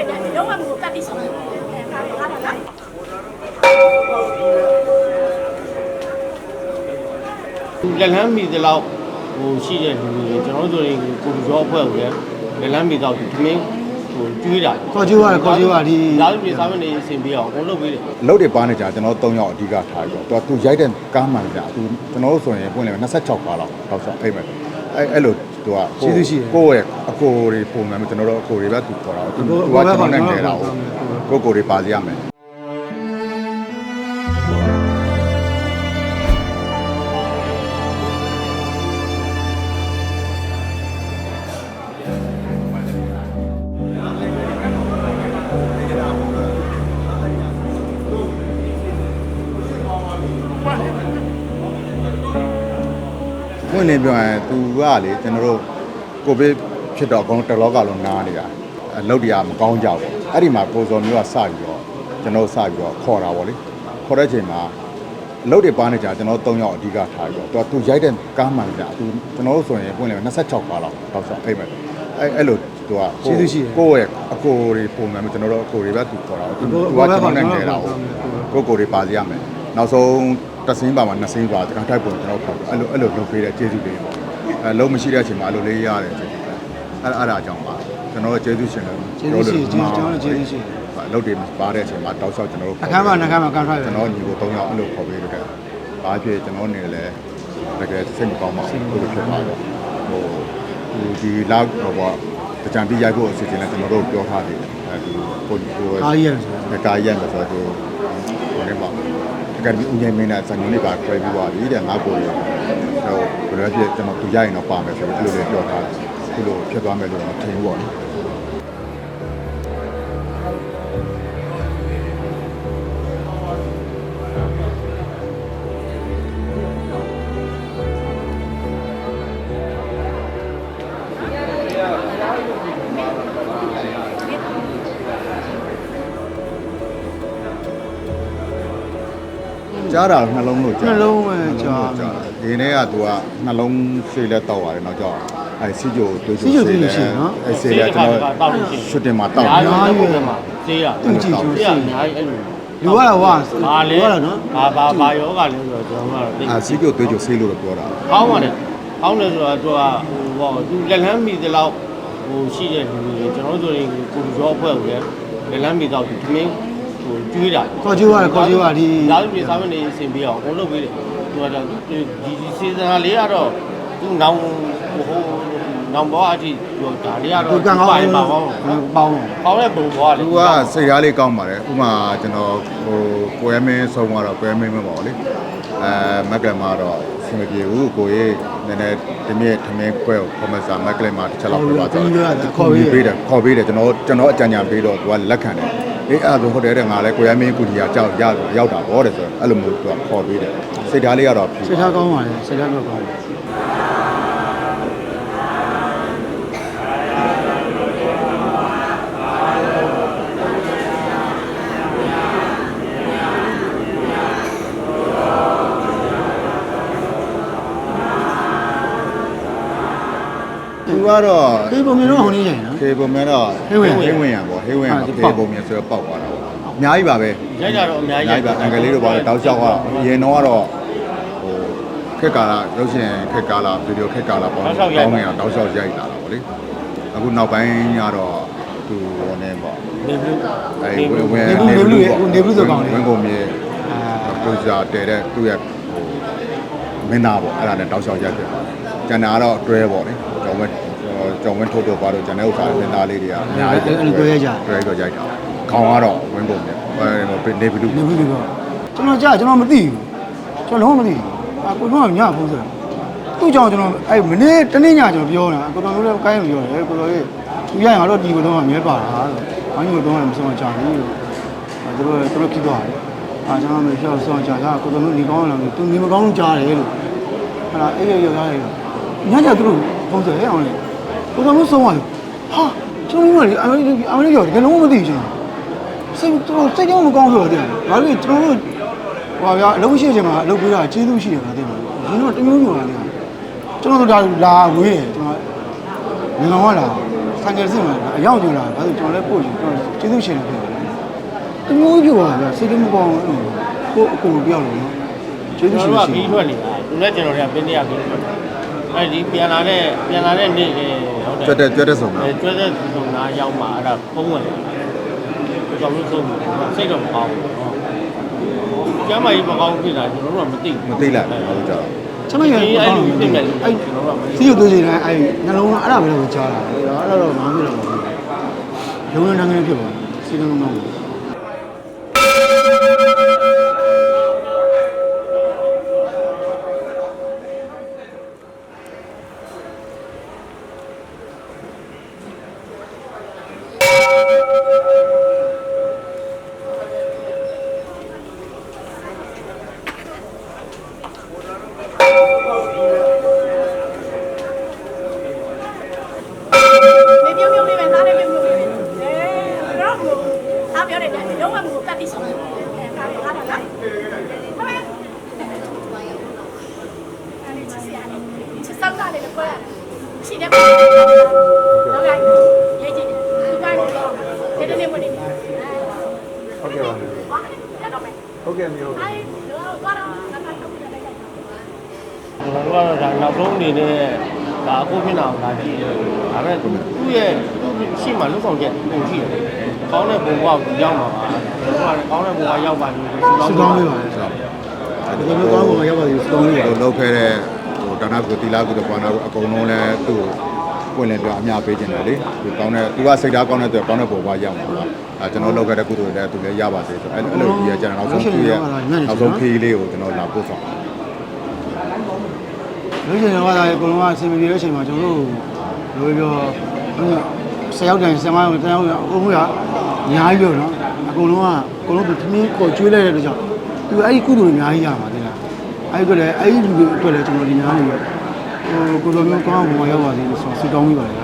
ရတယ်လုံးဝမကိုတတ်ပြီးဆုံးတယ်အဲဒါလည်းအားပါလားလက်လန်းမီတလောက်ဟိုရှိတဲ့လူတွေကျွန်တော်တို့ဆိုရင်ကိုလူရောအဖွဲ့ကိုလည်းလက်လန်းမီတော့ဒီမင်းဟိုကျွေးတာခေါ်ကြည့်ရတယ်ခေါ်ကြည့်ရဒီလာလို့ပြည်စားမနေအဆင်ပြေအောင်အကုန်လုပ်ပေးတယ်အလုပ်တွေပါနေကြကျွန်တော်၃ယောက်အဓိကထားပြီးတော့သူသူရိုက်တဲ့ကားမှန်ကြသူကျွန်တော်တို့ဆိုရင်ပွင့်လေ26ပါလောက်တော့ဆိုအိမ်မဲ့အဲအဲ့လို သူကကိုယ့်ရဲ့အကိုတွေပုံမှန်ကျွန်တော်တို့အကိုတွေပဲသူခေါ်တာသူသူကကျွန်တော်နဲ့နေတာကိုကိုကိုတွေပါစီရမယ် ပွင့်နေပြောရင်သူကလေကျွန်တော်တို့ကိုဗစ်ဖြစ်တော့အကုန်တစ်လောကလုံးနားနေတာအလုပ်တွေကမကောင်းကြဘူးအဲ့ဒီမှာကိုစော်မျိုးကစပြီးတော့ကျွန်တော်စပြီးတော့ခေါ်တာပေါ့လေခေါ်တဲ့ချိန်မှာအလုပ်တွေပါနေကြကျွန်တော်၃ယောက်အဓိကထားပြီးတော့သူရိုက်တဲ့ကားမှန်ကြသူကျွန်တော်တို့ဆိုရင်ပွင့်လေ26ပါလောက်တော့ဆိုအိမ်မဲ့အဲအဲ့လိုသူကကိုယ့်ရဲ့အကိုတွေပုံမှန်ကျွန်တော်တို့အကိုတွေပဲသူခေါ်တာသူသူကကျွန်တော်နဲ့နေတာကိုကိုကိုတွေပါစီရမယ်နောက်ဆုံး တစ်စင်းပါမှာနှစ်စင်းပါတခါထိုက်ပုံကျွန်တော်ခေါ်အဲ့လိုအဲ့လိုလုပ်ပေးတဲ့ကျေးဇူးလေးပေါ့အဲလုံးမရှိတဲ့အချိန်မှာအဲ့လိုလေးရတယ်ကျေးဇူးပဲအဲ့အဲ့ဒါအကြောင်းပါကျွန်တော်ကျေးဇူးရှင်လို့ကျေးဇူးရှိကျေးဇူးကျွန်တော်ကျေးဇူးရှိအလုပ်တွေပါတဲ့အချိန်မှာတောက်လျှောက်ကျွန်တော်တို့အခမ်းမှာနှခမ်းမှာကန်ထွက်ရကျွန်တော်ညီကို၃ယောက်အဲ့လိုခေါ်ပေးလို့တဲ့ဘာဖြစ်ကျွန်တော်နေလဲတကယ်စိတ်မကောင်းပါဘူးလို့ဖြစ်ပါတော့ဟိုဒီလောက်ဟိုပေါ့တကြံပြီးရိုက်ဖို့အစီအစဉ်နဲ့ကျွန်တော်တို့ပြောထားတယ်အဲဒီကိုကိုကားကြီးရတယ်ဆိုကာရက်မယ်ဆိုတော့ဟိုနေမှာအ ကယ်ဒမီဦးငယ်မင်းနဲ့ဇန်ညွန်လေးပါတွေ့ပြီးသွားပြီတဲ့ငါကိုရဟိုဘယ်လိုဖြစ်ကျွန်တော်သူရရင်တော့ပါမယ်ဆိုတော့အဲ့လိုလေးပြောထားတယ်ခုလိုဖြစ်သွားမယ်လို့တော့ထင်ဘူးပေါ့ ကြားတာနှလုံးလို့ကြားနှလုံးပဲကြားကြားဒီနေ့ကသူကနှလုံးရှိလက်တောက်ရတယ်နောက်ကြောက်အဲစီဂျိုတွေးစီဂျိုတွေးရှိနော်အဲစီလက်ကျွန်တော်တောက်လို့ရှိရင်ရှူတင်မှာတောက်အားလုံးပုံမှာသေးရသူကြည့်ကြည့်သေးရအများကြီးအဲ့လိုလူရတာဝါဘာလဲလူရတာနော်ဘာဘာဘာယောဂလဲဆိုတော့ကျွန်တော်ကတော့သိအဲစီဂျိုတွေးကြိုဆေးလို့တော့ပြောတာကောင်းပါတယ်ကောင်းတယ်ဆိုတော့သူကဟိုဟောသူလက်လန်းမီတလောက်ဟိုရှိတဲ့လူတွေကျွန်တော်တို့ဆိုရင်ကိုလူရောအဖွဲ့ကိုလည်းလက်လန်းမီတော့ဒီမင်း ဟိုကျွေးတာခေါ်ကြည့်ရတယ်ခေါ်ကြည့်ရဒီလာလို့ပြည်စားမနေအဆင်ပြေအောင်အကုန်လုပ်ပေးတယ်သူကတော့ဒီဒီစီဇန်လေးကတော့သူနောင်ဟိုနောင်ဘောအထိပြောဒါလေးကတော့သူကန်ကောင်းပါပါပေါင်းပေါင်းပေါင်းတဲ့ပုံပေါ်ကလေသူကစိတ်ဓာတ်လေးကောင်းပါတယ်ဥပမာကျွန်တော်ဟိုကိုရဲမင်းဆုံးသွားတော့ကိုရဲမင်းမပေါ့လေအဲမက်ကလမှာတော့စင်မပြေဘူးကိုရေးနည်းနည်းဒီမြင့်ထမင်းခွဲကိုခေါ်မစားမက်ကလမှာတစ်ချက်လောက်ပြပါတော့ခေါ်ပေးတယ်ခေါ်ပေးတယ်ကျွန်တော်ကျွန်တော်အကြံဉာဏ်ပေးတော့သူကလက်ခံတယ် အေးအဲ့ဒါဆိုဟုတ်တယ်တဲ့ငါလည်းကိုရဲမင်းကူကြီးကကြောက်ရရောက်တာဗောတဲ့ဆိုတော့အဲ့လိုမျိုးသူကခေါ်ပေးတယ်စိတ်ဓာတ်လေးကတော့ဖြူစိတ်ထားကောင်းပါလေစိတ်ထားတော့ကောင်းတ သူကတော့ဒီပုံမျိုးတော့ဟိုနေရနော်ခေပုံများတော့ဟေးဝင်ဟေးဝင်ရပေါ့ဟေးဝင်ရဟာပေါ့ဒီခေပေါက်ပုံများဆိုတော့ပေါက်သွားတာပေါ့အများကြီးပါပဲရိုက်တာတော့အများအကြီးများကြီးပါအင်္ဂလိပ်လိုပါတော့တောက်လျှောက်ကတော့အရင်တော့ကတော့ဟိုခက်ကာလာရုပ်ရှင်ခက်ကာလာဗီဒီယိုခက်ကာလာပေါ့တောင်းနေတော့တောက်လျှောက်ရိုက်လာတာပေါ့လေအခုနောက်ပိုင်းကျတော့သူဟိုနေပေါ့နေဘူးအဲဝင်ဝင်နေဘူးနေဘူးလေအခုနေဘူးဆိုကောင်းလေ ဝင်ကုန်မြေအာပရိုဂျာတဲတဲ့သူ့ရဲ့ဟိုမင်းသားပေါ့အဲ့ဒါနဲ့တောက်လျှောက်ရိုက်ပြပါတယ်ကျန်တာကတော့တွဲပေါ့လေကျော် ဝင်းကျော်ဝင်းထုတ်တော့ပါတော့ကျန်တဲ့ဥစ္စာမင်းသားလေးတွေကအများကြီးအဲ့လိုတွဲရကြတွဲတော့ရိုက်တာခေါင်းကတော့ဝင်းကုန်မြေအဲနေဘလူးနေဘူးလေပေါ့ကျွန်တော်ကြားကျွန်တော်မသိဘူးကျွန်တော်လုံးဝမသိဘူးအာကိုတော့ညဖုန်းဆိုတာသူ့ကြောင့်ကျွန်တော်အဲ့မနေ့တနေ့ညကျွန်တော်ပြောတာကိုတော်မျိုးလည်းကိုင်းလို့ပြောတယ်ကိုတော်ရေးသူရရင်ငါတို့ဒီကတော့အမြဲပါတာဆိုဘာလို့တော့လည်းမဆုံးကြဘူးလို့အဲသူတို့သူတို့คิดသွားတယ်အာကျွန်တော်မပြောဆုံးကြတာကိုတော်မျိုးနေကောင်းလားသူနေမကောင်းကြားတယ်လို့ဟာအဲ့ရရရတယ် ညကြသူတို့ဖုန်းဆက်ရအောင်လေကိုတော်မျိုးဆုံးသွားတယ်ဟာကျွန်တော်ကလေအမေအမေရောတကယ်လုံးဝမသိဘူးကျွန်တော်စိတ်တော်စိတ်ကြောင့်မကောင်းဆိုတော့တဲ့။ဘာလို့ကျွန်တော်တို့ဟိုဗျာအလုပ်ရှိချိန်မှာအလုပ်ပေးတာကျေးဇူးရှိတယ်ဗျာတဲ့။ရင်းတော့တမျိုးမျိုးပါလေ။ကျွန်တော်တို့ဒါလာဝေးတယ်ကျွန်တော်ငင်ကောင်ကလာစဆိုင်ကယ်စင်မှာအရောက်ကြလာဒါဆိုကျွန်တော်လည်းပို့ယူကျွန်တော်ကျေးဇူးရှင်တယ်ပြောတယ်တမျိုးပြောပါဗျာစိတ်မကောင်းဘူးကိုအကုန်ပြောလို့နော်ကျေးဇူးကျွန်ရှင်တော်ရှင်ကခီးထွက်နေတာသူနဲ့ကျွန်တော်တွေကပင်းတရားခီးထွက် အဲဒီပြန်လာတဲ့ပြန်လာတဲ့နေ့လေဟုတ်တယ်ကျွတ်တဲ့ကျွတ်တဲ့ဆုံးတာအဲကျွတ်တဲ့သူနာရောက်မှာအဲ့ဒါဖုံးဝင်လာကျွန်တော်တို့ဆုံးစိတ်တော့မကောင်းဘူးကျမ်းမာရေးမကောင်းဖြစ်တာကျွန်တော်တို့ကမသိဘူးမသိလိုက်ဘူးဟုတ်ကြတော့ကျွန်တော်ရအဲ့လိုဖြစ်မယ်လို့အဲ့ကျွန်တော်တို့ကမသိစီးရုပ်သွေးစီတိုင်းအဲ့နှလုံးသားအဲ့ဒါပဲလို့ကြားတာအဲ့ဒါတော့ဘာမှမဖြစ်တော့ဘူးရုံးရမ်းငန်းဖြစ်ပါစီးလုံးလုံး ရှိတယ်တော့လိုက်ရေးကြည့်တယ်ဒီပိုင်းတော့ဒီနေ့မနေဘူးဟုတ်ကဲ့ပါဟာရတော့မယ်ဟုတ်ကဲ့မျိုးအဲတော့တော့တော့ငါကတော့ပြလိုက်တယ်ကျွန်တော်တို့ကတော့ဒါနောက်ဆုံးအနေနဲ့ဒါအခုဖြစ်နေတာဒါကြည့်တယ်ဒါပေမဲ့သူ့ရဲ့ရှေ့မှာလုံဆောင်ချက်ပုံရှိတယ်ကောင်းတဲ့ဘုံဘဝကိုရောက်မှာပါကျွန်တော်ကကောင်းတဲ့ဘုံဘဝရောက်ပါလို့စကောင်းလေးပါဒီလိုမျိုးကောင်းပုံရောက်ပါသေးစကောင်းလေးပါဟိုလောက်ခဲ့တဲ့ဟို ဒါနာကိုတီလာကိုတော့ဘာနာကိုအကုန်လုံးလဲသူ့ကိုပွင့်လင်းပြအများပေးခြင်းတယ်လေသူကောင်းတဲ့သူကစိတ်ဓာတ်ကောင်းတဲ့အတွက်ကောင်းတဲ့ပုံပါရောက်မှာပါအဲကျွန်တော်လောက်ခဲ့တဲ့ကုသိုလ်တွေလည်းသူလည်းရပါသေးဆိုအဲ့အဲ့လိုကြီးရကြတယ်နောက်ဆုံးသူ့ရဲ့နောက်ဆုံးဖေးလေးကိုကျွန်တော်လာပို့ဆောင်လို့ရှိရင်တော့ဒါအကုန်လုံးကအဆင်ပြေတဲ့အချိန်မှာကျွန်တော်တို့လိုပြောဆယ်ယောက်တိုင်ဆယ်မယောက်တိုင်အကုန်လုံးကအများကြီးပြောနော်အကုန်လုံးကအကုန်လုံးသူသမင်းကိုကျွေးလိုက်တဲ့အတွက်ကြောင့်သူအဲ့ဒီကုသိုလ်အများကြီးရမှာတင်လား အဲ့ဒီအတွက်လည်းအဲ့ဒီလူတွေအတွက်လည်းကျွန်တော်ဒီညာနေပြီးဟိုကိုလိုမျိုးကောင်းအောင်ဘုံရောက်ပါသေးလို့ဆိုတော့ဆူတောင်းမိပါတယ်